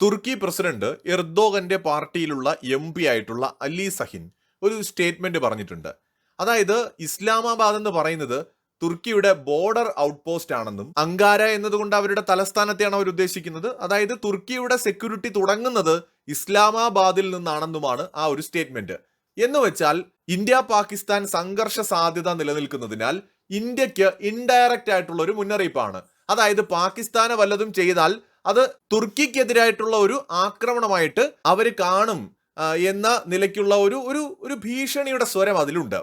തുർക്കി president എർദോഗന്റെ പാർട്ടിയിലുള്ള M P ആയിട്ടുള്ള അലി സഹിൻ ഒരു സ്റ്റേറ്റ്മെന്റ് പറഞ്ഞിട്ടുണ്ട്. അതായത് ഇസ്ലാമാബാദ് എന്ന് പറയുന്നത് തുർക്കിയുടെ ബോർഡർ ഔട്ട് പോസ്റ്റ് ആണെന്നും അങ്കാര എന്നതുകൊണ്ട് അവരുടെ തലസ്ഥാനത്തെയാണ് അവർ ഉദ്ദേശിക്കുന്നത്. അതായത് തുർക്കിയുടെ സെക്യൂരിറ്റി തുടങ്ങുന്നത് ഇസ്ലാമാബാദിൽ നിന്നാണെന്നുമാണ് ആ ഒരു സ്റ്റേറ്റ്മെന്റ്. എന്ന് വെച്ചാൽ ഇന്ത്യ പാകിസ്ഥാൻ സംഘർഷ സാധ്യത നിലനിൽക്കുന്നതിനാൽ ഇന്ത്യയ്ക്ക് ഇൻഡയറക്റ്റ് ആയിട്ടുള്ള ഒരു മുന്നറിയിപ്പാണ്. അതായത് പാകിസ്ഥാന് വല്ലതും ചെയ്താൽ അത് തുർക്കിക്കെതിരായിട്ടുള്ള ഒരു ആക്രമണമായിട്ട് അവർ കാണും എന്ന നിലയ്ക്കുള്ള ഒരു ഒരു ഒരു ഭീഷണിയുടെ സ്വരം അതിലുണ്ട്.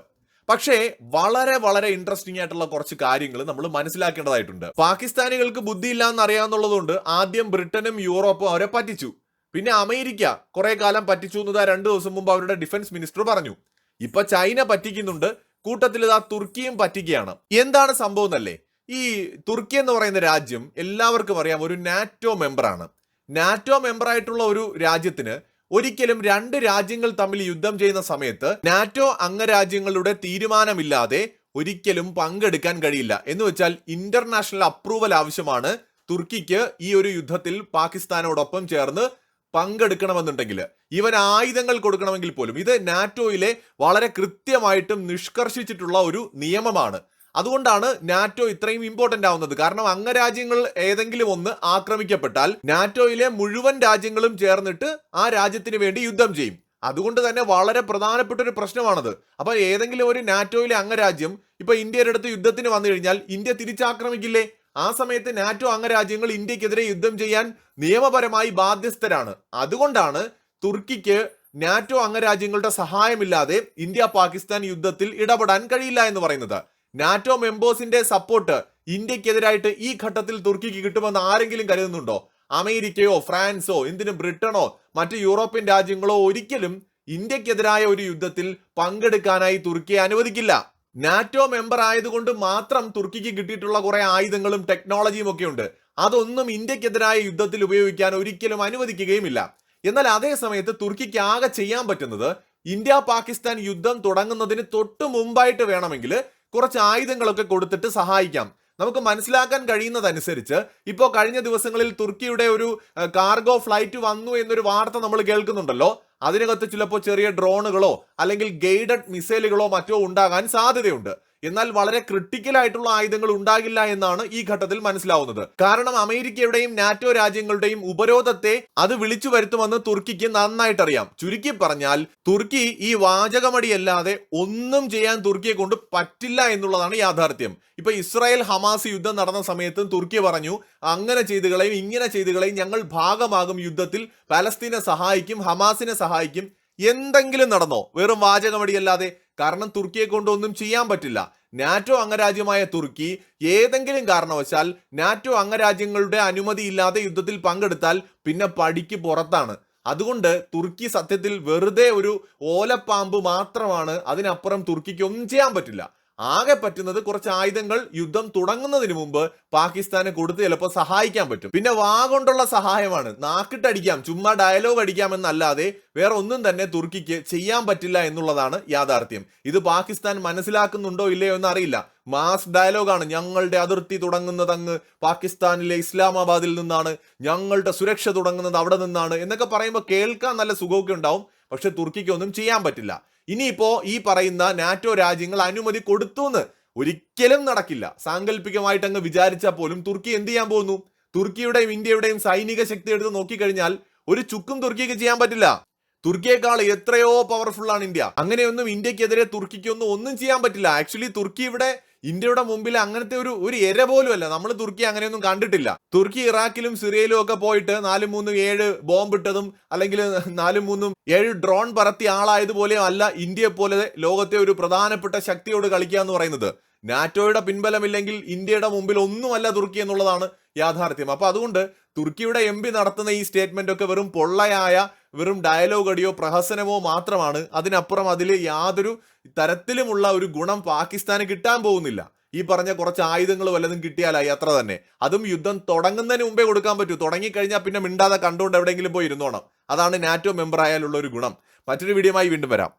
പക്ഷേ വളരെ വളരെ ഇൻട്രസ്റ്റിംഗ് ആയിട്ടുള്ള കുറച്ച് കാര്യങ്ങൾ നമ്മൾ മനസ്സിലാക്കേണ്ടതായിട്ടുണ്ട്. പാകിസ്ഥാനികൾക്ക് ബുദ്ധിയില്ല എന്ന് അറിയാവുന്നതുകൊണ്ട് ആദ്യം ബ്രിട്ടനും യൂറോപ്പും അവരെ പറ്റിച്ചു. പിന്നെ അമേരിക്ക കുറെ കാലം പറ്റിച്ചു എന്നതാ രണ്ടു ദിവസം മുമ്പ് അവരുടെ ഡിഫൻസ് മിനിസ്റ്റർ പറഞ്ഞു. ഇപ്പൊ ചൈന പറ്റിക്കുന്നുണ്ട് കൂട്ടത്തിൽ ഇതാ തുർക്കിയും പറ്റിക്കുകയാണ്. എന്താണ് സംഭവം എന്നല്ലേ? ഈ തുർക്കി എന്ന് പറയുന്ന രാജ്യം എല്ലാവർക്കും അറിയാം ഒരു നാറ്റോ മെമ്പറാണ്. നാറ്റോ മെമ്പറായിട്ടുള്ള ഒരു രാജ്യത്തിന് ഒരിക്കലും രണ്ട് രാജ്യങ്ങൾ തമ്മിൽ യുദ്ധം ചെയ്യുന്ന സമയത്ത് നാറ്റോ അംഗരാജ്യങ്ങളുടെ തീരുമാനമില്ലാതെ ഒരിക്കലും പങ്കെടുക്കാൻ കഴിയില്ല. എന്ന് വെച്ചാൽ ഇന്റർനാഷണൽ അപ്രൂവൽ ആവശ്യമാണ് തുർക്കിക്ക് ഈ ഒരു യുദ്ധത്തിൽ പാകിസ്ഥാനോടൊപ്പം ചേർന്ന് പങ്കെടുക്കണമെന്നുണ്ടെങ്കിൽ. ഇവൻ ആയുധങ്ങൾ കൊടുക്കണമെങ്കിൽ പോലും ഇത് നാറ്റോയിലെ വളരെ കൃത്യമായിട്ടും നിഷ്കർഷിച്ചിട്ടുള്ള ഒരു നിയമമാണ്. അതുകൊണ്ടാണ് നാറ്റോ ഇത്രയും ഇമ്പോർട്ടന്റ് ആവുന്നത്. കാരണം അംഗരാജ്യങ്ങൾ ഏതെങ്കിലും ഒന്ന് ആക്രമിക്കപ്പെട്ടാൽ നാറ്റോയിലെ മുഴുവൻ രാജ്യങ്ങളും ചേർന്നിട്ട് ആ രാജ്യത്തിന് വേണ്ടി യുദ്ധം ചെയ്യും. അതുകൊണ്ട് തന്നെ വളരെ പ്രധാനപ്പെട്ട ഒരു പ്രശ്നമാണത്. അപ്പൊ ഏതെങ്കിലും ഒരു നാറ്റോയിലെ അംഗരാജ്യം ഇപ്പൊ ഇന്ത്യയുടെ അടുത്ത് യുദ്ധത്തിന് വന്നു കഴിഞ്ഞാൽ ഇന്ത്യ തിരിച്ചാക്രമിക്കില്ലേ? ആ സമയത്ത് നാറ്റോ അംഗരാജ്യങ്ങൾ ഇന്ത്യക്കെതിരെ യുദ്ധം ചെയ്യാൻ നിയമപരമായി ബാധ്യസ്ഥരാണ്. അതുകൊണ്ടാണ് തുർക്കിക്ക് നാറ്റോ അംഗരാജ്യങ്ങളുടെ സഹായമില്ലാതെ ഇന്ത്യ പാകിസ്ഥാൻ യുദ്ധത്തിൽ ഇടപെടാൻ കഴിയില്ല എന്ന് പറയുന്നത്. നാറ്റോ മെമ്പേഴ്സിന്റെ സപ്പോർട്ട് ഇന്ത്യക്കെതിരായിട്ട് ഈ ഘട്ടത്തിൽ തുർക്കിക്ക് കിട്ടുമെന്ന് ആരെങ്കിലും കരുതുന്നുണ്ടോ? അമേരിക്കയോ ഫ്രാൻസോ എന്തിനും ബ്രിട്ടനോ മറ്റ് യൂറോപ്യൻ രാജ്യങ്ങളോ ഒരിക്കലും ഇന്ത്യക്കെതിരായ ഒരു യുദ്ധത്തിൽ പങ്കെടുക്കാനായി തുർക്കിയെ അനുവദിക്കില്ല. നാറ്റോ മെമ്പർ ആയതുകൊണ്ട് മാത്രം തുർക്കിക്ക് കിട്ടിയിട്ടുള്ള കുറെ ആയുധങ്ങളും ടെക്നോളജിയും ഒക്കെ ഉണ്ട്. അതൊന്നും ഇന്ത്യക്കെതിരായ യുദ്ധത്തിൽ ഉപയോഗിക്കാൻ ഒരിക്കലും അനുവദിക്കുകയുമില്ല. എന്നാൽ അതേ സമയത്ത് തുർക്കിക്ക് ആകെ ചെയ്യാൻ പറ്റുന്നത് ഇന്ത്യ പാകിസ്ഥാൻ യുദ്ധം തുടങ്ങുന്നതിന് തൊട്ട് മുമ്പായിട്ട് വേണമെങ്കിൽ കുറച്ച് ആയുധങ്ങളൊക്കെ കൊടുത്തിട്ട് സഹായിക്കാം. നമുക്ക് മനസ്സിലാക്കാൻ കഴിയുന്നതനുസരിച്ച് ഇപ്പോൾ കഴിഞ്ഞ ദിവസങ്ങളിൽ തുർക്കിയുടെ ഒരു കാർഗോ ഫ്ലൈറ്റ് വന്നു എന്നൊരു വാർത്ത നമ്മൾ കേൾക്കുന്നുണ്ടല്ലോ. അതിനകത്ത് ചിലപ്പോൾ ചെറിയ ഡ്രോണുകളോ അല്ലെങ്കിൽ ഗൈഡഡ് മിസൈലുകളോ മറ്റോ ഉണ്ടാകാൻ സാധ്യതയുണ്ട്. എന്നാൽ വളരെ ക്രിട്ടിക്കൽ ആയിട്ടുള്ള ആയുധങ്ങൾ ഉണ്ടാകില്ല എന്നാണ് ഈ ഘട്ടത്തിൽ മനസ്സിലാവുന്നത്. കാരണം അമേരിക്കയുടെയും നാറ്റോ രാജ്യങ്ങളുടെയും ഉപരോധത്തെ അത് വിളിച്ചു വരുത്തുമെന്ന് തുർക്കിക്ക് നന്നായിട്ടറിയാം. ചുരുക്കി പറഞ്ഞാൽ തുർക്കി ഈ വാചകമടിയല്ലാതെ ഒന്നും ചെയ്യാൻ തുർക്കിയെ കൊണ്ട് പറ്റില്ല എന്നുള്ളതാണ് യാഥാർത്ഥ്യം. ഇപ്പൊ ഇസ്രായേൽ ഹമാസ് യുദ്ധം നടന്ന സമയത്തും തുർക്കി പറഞ്ഞു അങ്ങനെ ചെയ്തുകളെയും ഇങ്ങനെ ചെയ്തുകളെയും ഞങ്ങൾ ഭാഗമാകും യുദ്ധത്തിൽ പലസ്തീനെ സഹായിക്കും ഹമാസിനെ സഹായിക്കും എന്തെങ്കിലും നടന്നോ? വെറും വാചകമടിയല്ലാതെ കാരണം തുർക്കിയെ കൊണ്ടൊന്നും ചെയ്യാൻ പറ്റില്ല. നാറ്റോ അംഗരാജ്യമായ തുർക്കി ഏതെങ്കിലും കാരണവശാൽ നാറ്റോ അംഗരാജ്യങ്ങളുടെ അനുമതിയില്ലാതെ യുദ്ധത്തിൽ പങ്കെടുത്താൽ പിന്നെ പടിക്ക് പുറത്താണ്. അതുകൊണ്ട് തുർക്കി സത്യത്തിൽ വെറുതെ ഒരു ഓലപ്പാമ്പ് മാത്രമാണ് അതിനപ്പുറം തുർക്കിക്ക് ഒന്നും ചെയ്യാൻ പറ്റില്ല. ആകെ പറ്റുന്നത് കുറച്ച് ആയുധങ്ങൾ യുദ്ധം തുടങ്ങുന്നതിന് മുമ്പ് പാകിസ്ഥാനെ കൊടുത്ത് ചിലപ്പോൾ സഹായിക്കാൻ പറ്റും. പിന്നെ വാ കൊണ്ടുള്ള സഹായമാണ്. നാക്കിട്ടടിക്കാം ചുമ്മാ ഡയലോഗ് അടിക്കാം എന്നല്ലാതെ വേറെ ഒന്നും തന്നെ തുർക്കിക്ക് ചെയ്യാൻ പറ്റില്ല എന്നുള്ളതാണ് യാഥാർത്ഥ്യം. ഇത് പാകിസ്ഥാൻ മനസ്സിലാക്കുന്നുണ്ടോ ഇല്ലയോ എന്ന് അറിയില്ല മാസ് ഡയലോഗാണ് ഞങ്ങളുടെ അതിർത്തി തുടങ്ങുന്നത് അങ്ങ് പാകിസ്ഥാനിലെ ഇസ്ലാമാബാദിൽ നിന്നാണ്. ഞങ്ങളുടെ സുരക്ഷ തുടങ്ങുന്നത് അവിടെ നിന്നാണ്. എന്നൊക്കെ പറയുമ്പോൾ കേൾക്കാൻ നല്ല സുഖമൊക്കെ ഉണ്ടാവും. പക്ഷെ തുർക്കിക്ക് ഒന്നും ചെയ്യാൻ പറ്റില്ല. ഇനിയിപ്പോ ഈ പറയുന്ന നാറ്റോ രാജ്യങ്ങൾ അനുമതി കൊടുത്തു എന്ന് ഒരിക്കലും നടക്കില്ല. സാങ്കല്പികമായിട്ട് അങ്ങ് വിചാരിച്ചാൽ പോലും തുർക്കി എന്ത് ചെയ്യാൻ പോകുന്നു? തുർക്കിയുടെയും ഇന്ത്യയുടെയും സൈനിക ശക്തി എടുത്ത് നോക്കിക്കഴിഞ്ഞാൽ ഒരു ചുക്കും തുർക്കിക്ക് ചെയ്യാൻ പറ്റില്ല. തുർക്കിയേക്കാൾ എത്രയോ പവർഫുൾ ആണ് ഇന്ത്യ. അങ്ങനെയൊന്നും ഇന്ത്യക്കെതിരെ തുർക്കിക്കൊന്നും ഒന്നും ചെയ്യാൻ പറ്റില്ല. ആക്ച്വലി തുർക്കി ഇവിടെ ഇന്ത്യയുടെ മുമ്പിൽ അങ്ങനത്തെ ഒരു ഒരു എര പോലും അല്ല. നമ്മൾ തുർക്കി അങ്ങനെയൊന്നും കണ്ടിട്ടില്ല. തുർക്കി ഇറാഖിലും സിറിയയിലും ഒക്കെ പോയിട്ട് നാലും മൂന്നും ഏഴ് ബോംബിട്ടതും അല്ലെങ്കിൽ നാലും മൂന്നും ഏഴ് ഡ്രോൺ പറത്തിയ ആളായതുപോലെയും അല്ല ഇന്ത്യയെ പോലെ ലോകത്തെ ഒരു പ്രധാനപ്പെട്ട ശക്തിയോട് കളിക്കുക എന്ന് പറയുന്നത്. നാറ്റോയുടെ പിൻബലമില്ലെങ്കിൽ ഇന്ത്യയുടെ മുമ്പിൽ ഒന്നുമല്ല തുർക്കി എന്നുള്ളതാണ് യാഥാർത്ഥ്യം. അപ്പൊ അതുകൊണ്ട് തുർക്കിയുടെ എം നടത്തുന്ന ഈ സ്റ്റേറ്റ്മെന്റ് ഒക്കെ വെറും പൊള്ളയായ വെറും ഡയലോഗ് അടിയോ പ്രഹസനമോ മാത്രമാണ്. അതിനപ്പുറം അതിൽ യാതൊരു തരത്തിലുമുള്ള ഒരു ഗുണം പാകിസ്ഥാന് കിട്ടാൻ പോകുന്നില്ല. ഈ പറഞ്ഞ കുറച്ച് ആയുധങ്ങൾ വല്ലതും കിട്ടിയാലായി അത്ര തന്നെ. അതും യുദ്ധം തുടങ്ങുന്നതിന് മുമ്പേ കൊടുക്കാൻ പറ്റൂ. തുടങ്ങിക്കഴിഞ്ഞാൽ പിന്നെ മിണ്ടാതെ കണ്ടുകൊണ്ട് എവിടെയെങ്കിലും പോയി ഇരുന്നോണം. അതാണ് നാറ്റോ മെമ്പർ ആയാലുള്ള ഒരു ഗുണം. മറ്റൊരു വീഡിയോമായി വീണ്ടും വരാം.